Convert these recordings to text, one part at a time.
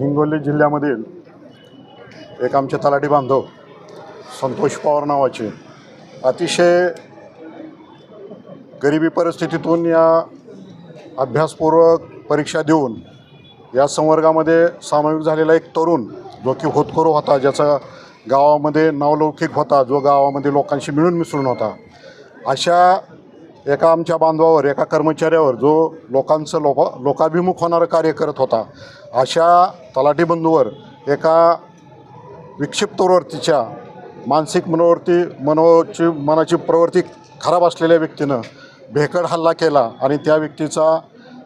हिंगोली जिल्ह्यामधील एक आमचे तलाठी बांधव संतोष पवार नावाचे अतिशय गरिबी परिस्थितीतून या अभ्यासपूर्वक परीक्षा देऊन या संवर्गामध्ये सामाविक झालेला एक तरुण जो की होतकरू होता ज्याचा गावामध्ये नावलौकिक होता जो गावामध्ये लोकांशी मिळून मिसळून होता. अशा एका आमच्या बांधवावर एका कर्मचाऱ्यावर जो लोकांचं लोक लोकाभिमुख होणारं कार्य करत होता अशा तलाठी बंधूवर एका विक्षिप्तवृत्तीच्या मानसिक मनोवृत्ती मनोची मनाची प्रवृत्ती खराब असलेल्या व्यक्तीनं भेकड हल्ला केला आणि त्या व्यक्तीचा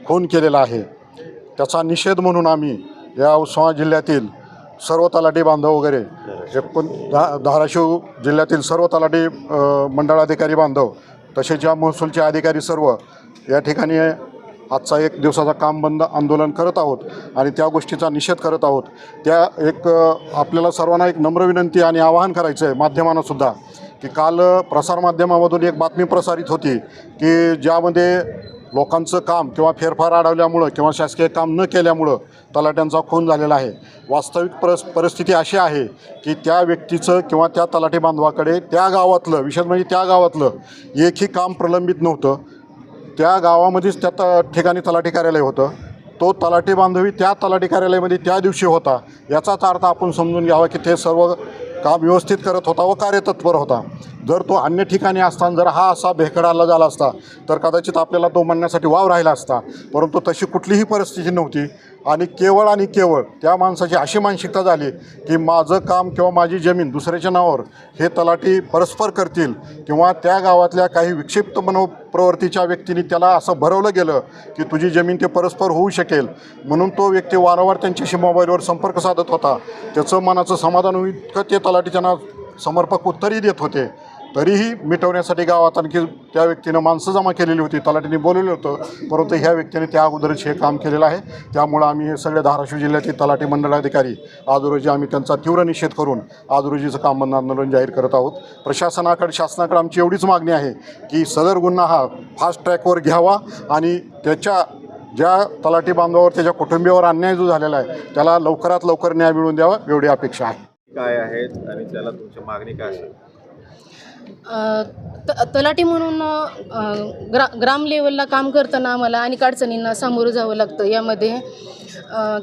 खून केलेला आहे. त्याचा निषेध म्हणून आम्ही या उस्मानाबाद जिल्ह्यातील सर्व तलाठी बांधव वगैरे एकूण धा धाराशिव जिल्ह्यातील सर्व तलाठी मंडळाधिकारी बांधव तसेच या महसूलचे अधिकारी सर्व या ठिकाणी आजचा एक दिवसाचा काम बंद आंदोलन करत आहोत आणि त्या गोष्टीचा निषेध करत आहोत. त्या एक आपल्याला सर्वांना एक नम्र विनंती आणि आवाहन करायचं आहे माध्यमांनासुद्धा की काल प्रसारमाध्यमामधून एक बातमी प्रसारित होती की ज्यामध्ये लोकांचं काम किंवा फेरफार अडवल्यामुळं किंवा शासकीय काम न केल्यामुळं तलाट्यांचा खून झालेला आहे. वास्तविक परस परिस्थिती अशी आहे की त्या व्यक्तीचं किंवा त्या तलाठी बांधवाकडे त्या गावातलं विशेष म्हणजे त्या गावातलं एकही काम प्रलंबित नव्हतं. त्या गावामध्येच त्या त ठिकाणी तलाठी कार्यालय होतं. तो तलाठी बांधवी त्या तलाठी कार्यालयामध्ये त्या दिवशी होता. याचाच अर्थ आपण समजून घ्यावा की ते सर्व काम व्यवस्थित करत होता व कार्यतत्पर होता. जर तो अन्य ठिकाणी असताना जर हा असा भेकडाला झाला असता तर कदाचित आपल्याला तो म्हणण्यासाठी वाव राहिला असता. परंतु तशी कुठलीही परिस्थिती नव्हती. आणि केवळ आणि केवळ त्या माणसाची अशी मानसिकता झाली की माझं काम किंवा माझी जमीन दुसऱ्याच्या नावावर हे तलाठी परस्पर करतील किंवा त्या गावातल्या काही विक्षिप्त मनोप्रवृत्तीच्या व्यक्तीने त्याला असं भरवलं गेलं की तुझी जमीन ते परस्पर होऊ शकेल. म्हणून तो व्यक्ती वारंवार त्यांच्याशी मोबाईलवर संपर्क साधत होता. त्याचं मनाचं समाधान होईल इतकं ते तलाठी त्यांना समर्पक उत्तरही देत होते. तरीही मिटवण्यासाठी गावात आणखी त्या व्यक्तीनं माणसं जमा केलेली होती तलाठीने बोलवलं होतं. परंतु ह्या व्यक्तीने त्या अगोदरच हे काम केलेलं आहे. त्यामुळं आम्ही हे सगळे धाराशिव जिल्ह्यातील तलाठी मंडळाधिकारी आज रोजी आम्ही त्यांचा तीव्र निषेध करून आज रोजीचं काम बंद आंदोलन जाहीर करत आहोत. प्रशासनाकडे शासनाकडे आमची एवढीच मागणी आहे की सदर गुन्हा हा फास्ट ट्रॅकवर घ्यावा आणि त्याच्या ज्या तलाठी बांधवावर त्याच्या कुटुंबियावर अन्याय जो झालेला आहे त्याला लवकरात लवकर न्याय मिळवून द्यावा एवढी अपेक्षा आहे. काय आहेत आणि त्याला तुमची मागणी काय असेल? त तलाठी म्हणून ग्रा ग्राम लेवलला काम करताना आम्हाला अनेक अडचणींना सामोरं जावं लागतं. यामध्ये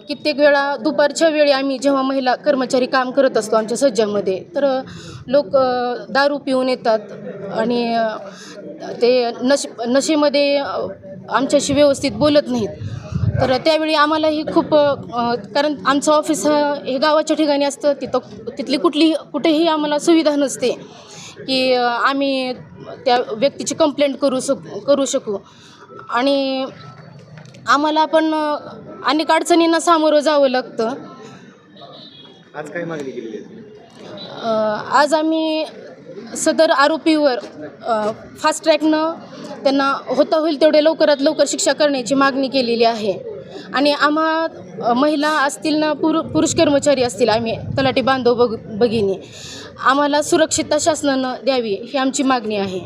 कित्येक वेळा दुपारच्या वेळी आम्ही जेव्हा महिला कर्मचारी काम करत असतो आमच्या सज्जामध्ये तर लोक दारू पिऊन येतात आणि ते नशे नशेमध्ये आमच्याशी व्यवस्थित बोलत नाहीत. तर त्यावेळी आम्हालाही खूप कारण आमचं ऑफिस हा हे गावाच्या ठिकाणी असतं तिथं तिथली कुठलीही कुठेही आम्हाला सुविधा नसते. की आम्ही त्या व्यक्तीची कंप्लेंट करू शक करू शकू. आणि आम्हाला पण अनेक अडचणींना सामोरं जावं लागतं. आज काय मागणी अ, आज आम्ही सदर आरोपीवर फास्ट ट्रॅकनं त्यांना होता होईल तेवढे लवकरात लवकर शिक्षा करण्याची मागणी केलेली आहे. आणि आम्हा महिला असतील ना पुरु पुरुष कर्मचारी असतील आम्ही तलाठी बांधव बघ भगिनी आम्हाला सुरक्षितता शासनानं द्यावी ही आमची मागणी आहे.